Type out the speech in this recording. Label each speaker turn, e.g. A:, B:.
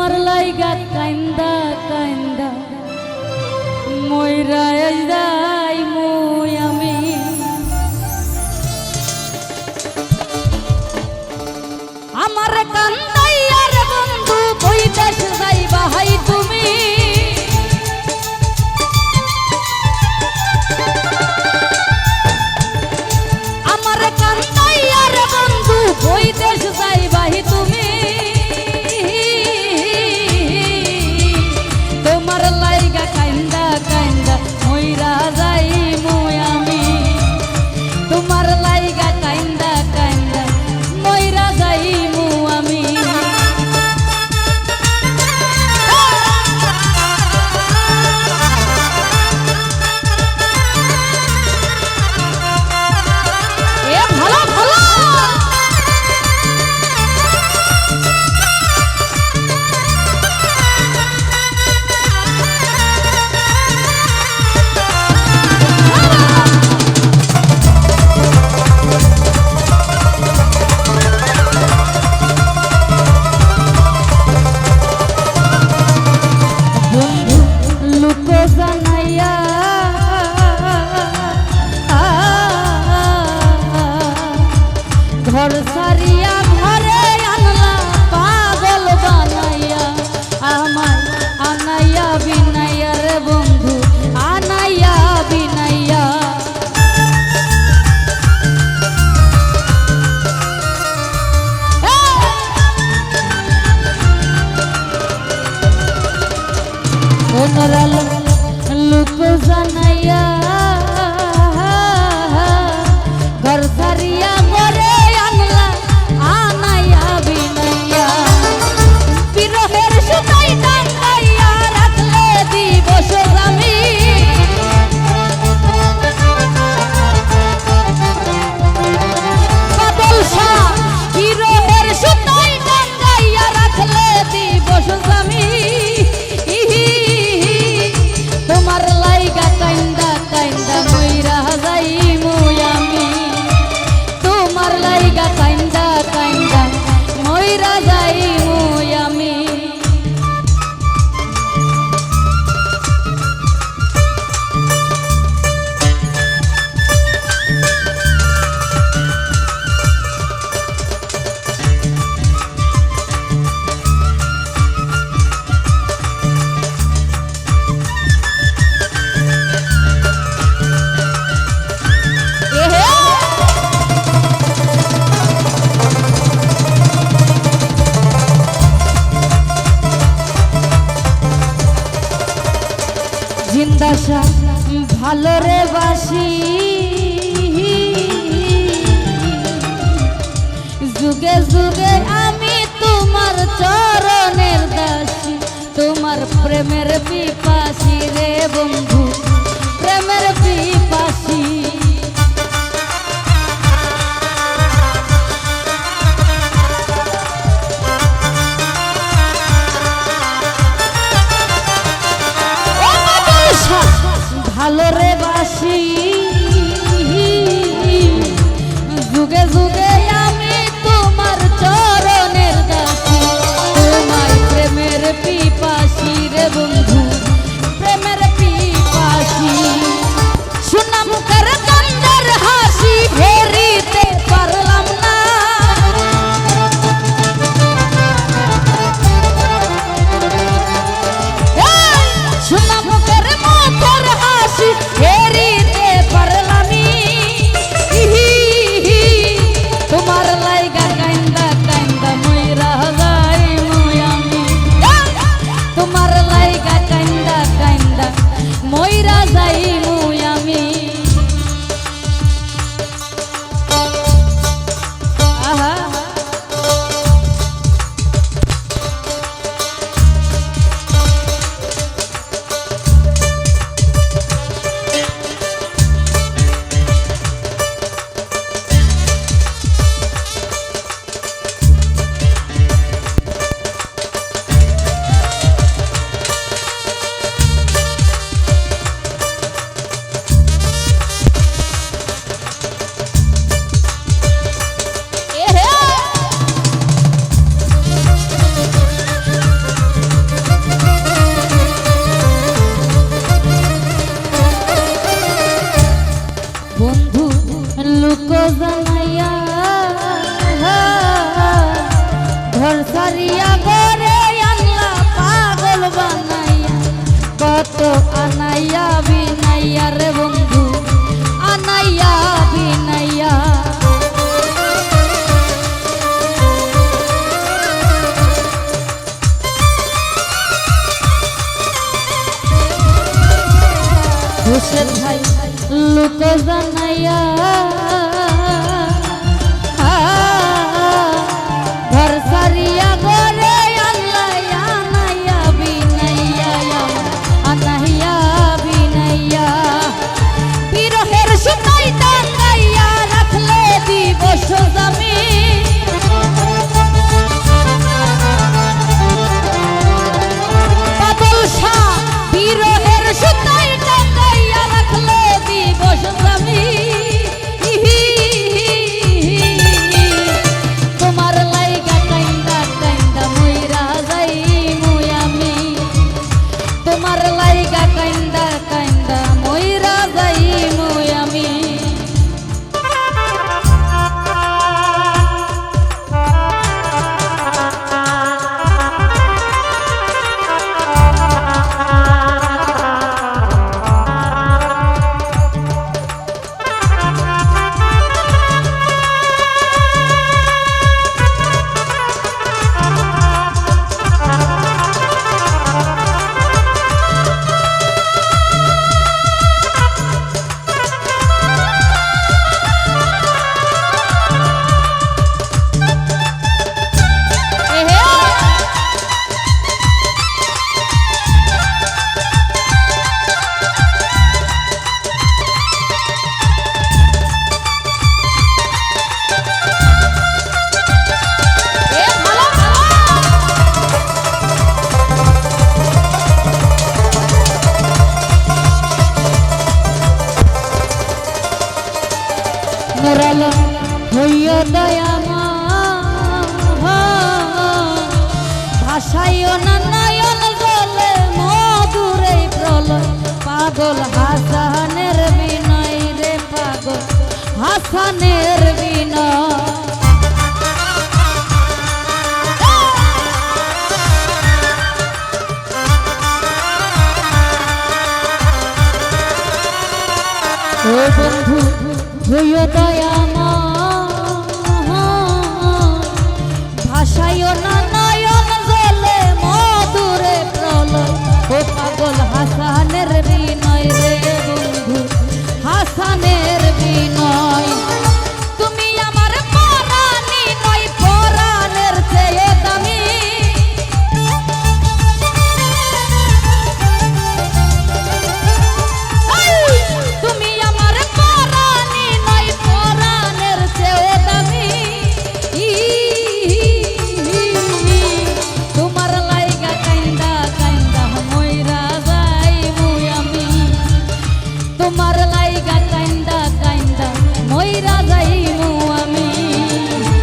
A: তোমার লাইগা কাইন্দা কাইন্দা। ময়রা যাই মই আমি। আমার কান্দা করে যুগে যুগে আমি তোমার চরণের দাসী। তোমার প্রেমের পিপাসি রে বন্ধু প্রেমের পিপাসী। 在一。আনাইয়া বিনাইয়া রে বন্ধু আনাইয়া বিনাইয়া। ঘুষের ভাই লোক জানাইয়া পাগল, হাসানের বিনয় রে পাগল, হাসানের বিনয়। বন্ধু, হইও দয়া ভাষায় না নয়ন জলে মধুরে প্রলয়। ও পাগল, হাসান Sane.